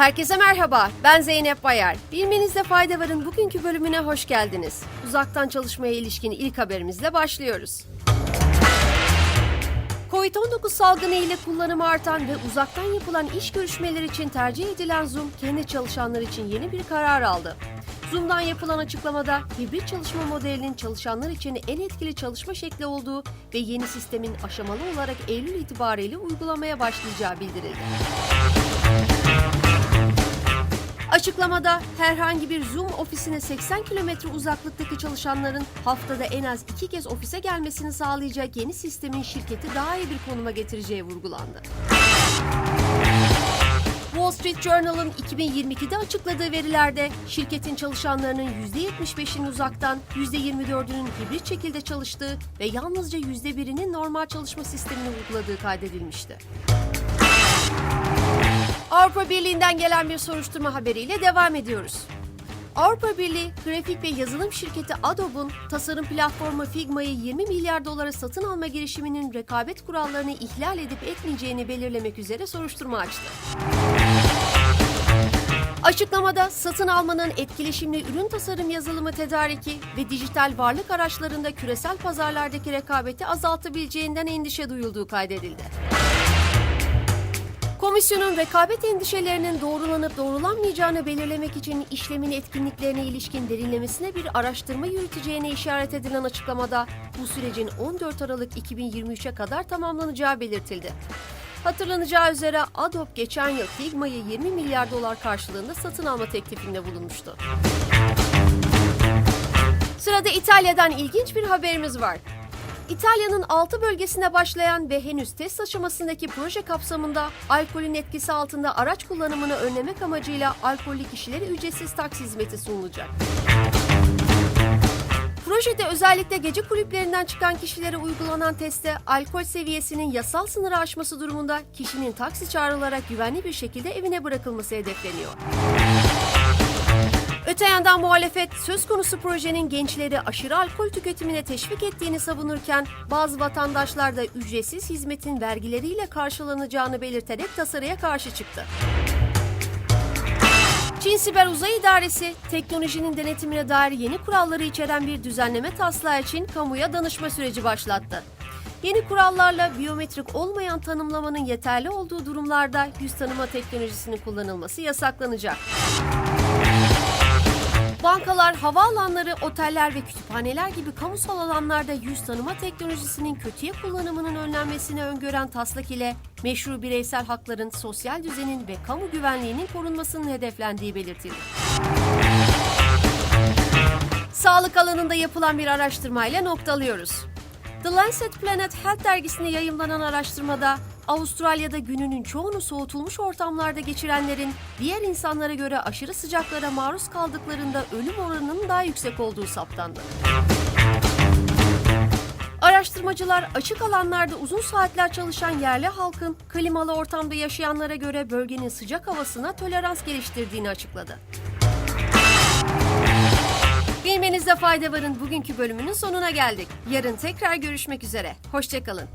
Herkese merhaba, ben Zeynep Bayar. Bilmenizde fayda varın bugünkü bölümüne hoş geldiniz. Uzaktan çalışmaya ilişkin ilk haberimizle başlıyoruz. Covid-19 salgını ile kullanımı artan ve uzaktan yapılan iş görüşmeleri için tercih edilen Zoom, kendi çalışanlar için yeni bir karar aldı. Zoom'dan yapılan açıklamada hibrit çalışma modelinin çalışanlar için en etkili çalışma şekli olduğu ve yeni sistemin aşamalı olarak Eylül itibariyle uygulamaya başlayacağı bildirildi. Açıklamada herhangi bir Zoom ofisine 80 kilometre uzaklıktaki çalışanların haftada en az iki kez ofise gelmesini sağlayacak yeni sistemin şirketi daha iyi bir konuma getireceği vurgulandı. Wall Street Journal'ın 2022'de açıkladığı verilerde şirketin çalışanlarının %75'inin uzaktan, %24'ünün hibrit şekilde çalıştığı ve yalnızca %1'inin normal çalışma sistemini uyguladığı kaydedilmişti. Avrupa Birliği'nden gelen bir soruşturma haberiyle devam ediyoruz. Avrupa Birliği, grafik ve yazılım şirketi Adobe'un tasarım platformu Figma'yı 20 milyar dolara satın alma girişiminin rekabet kurallarını ihlal edip etmeyeceğini belirlemek üzere soruşturma açtı. Açıklamada satın almanın etkileşimli ürün tasarım yazılımı tedariki ve dijital varlık araçlarında küresel pazarlardaki rekabeti azaltabileceğinden endişe duyulduğu kaydedildi. Komisyonun rekabet endişelerinin doğrulanıp doğrulanmayacağını belirlemek için işlemin etkinliklerine ilişkin derinlemesine bir araştırma yürüteceğine işaret edilen açıklamada bu sürecin 14 Aralık 2023'e kadar tamamlanacağı belirtildi. Hatırlanacağı üzere Adobe geçen yıl Figma'yı 20 milyar dolar karşılığında satın alma teklifinde bulunmuştu. Sırada İtalya'dan ilginç bir haberimiz var. İtalya'nın 6 bölgesine başlayan ve henüz test aşamasındaki proje kapsamında alkolün etkisi altında araç kullanımını önlemek amacıyla alkollü kişilere ücretsiz taksi hizmeti sunulacak. Projede özellikle gece kulüplerinden çıkan kişilere uygulanan testte alkol seviyesinin yasal sınırı aşması durumunda kişinin taksi çağrılarak güvenli bir şekilde evine bırakılması hedefleniyor. Öte yandan muhalefet söz konusu projenin gençleri aşırı alkol tüketimine teşvik ettiğini savunurken bazı vatandaşlar da ücretsiz hizmetin vergileriyle karşılanacağını belirterek tasarıya karşı çıktı. Çin Siber Uzay İdaresi, teknolojinin denetimine dair yeni kuralları içeren bir düzenleme taslağı için kamuya danışma süreci başlattı. Yeni kurallarla biyometrik olmayan tanımlamanın yeterli olduğu durumlarda yüz tanıma teknolojisinin kullanılması yasaklanacak. Bankalar, havaalanları, oteller ve kütüphaneler gibi kamusal alanlarda yüz tanıma teknolojisinin kötüye kullanımının önlenmesini öngören taslak ile meşru bireysel hakların, sosyal düzenin ve kamu güvenliğinin korunmasının hedeflendiği belirtildi. Sağlık alanında yapılan bir araştırmayla noktalıyoruz. The Lancet Planet Health dergisinde yayımlanan araştırmada Avustralya'da gününün çoğunu soğutulmuş ortamlarda geçirenlerin diğer insanlara göre aşırı sıcaklara maruz kaldıklarında ölüm oranının daha yüksek olduğu saptandı. Araştırmacılar açık alanlarda uzun saatler çalışan yerli halkın klimalı ortamda yaşayanlara göre bölgenin sıcak havasına tolerans geliştirdiğini açıkladı. Bilmenizde fayda varın bugünkü bölümünün sonuna geldik. Yarın tekrar görüşmek üzere. Hoşçakalın.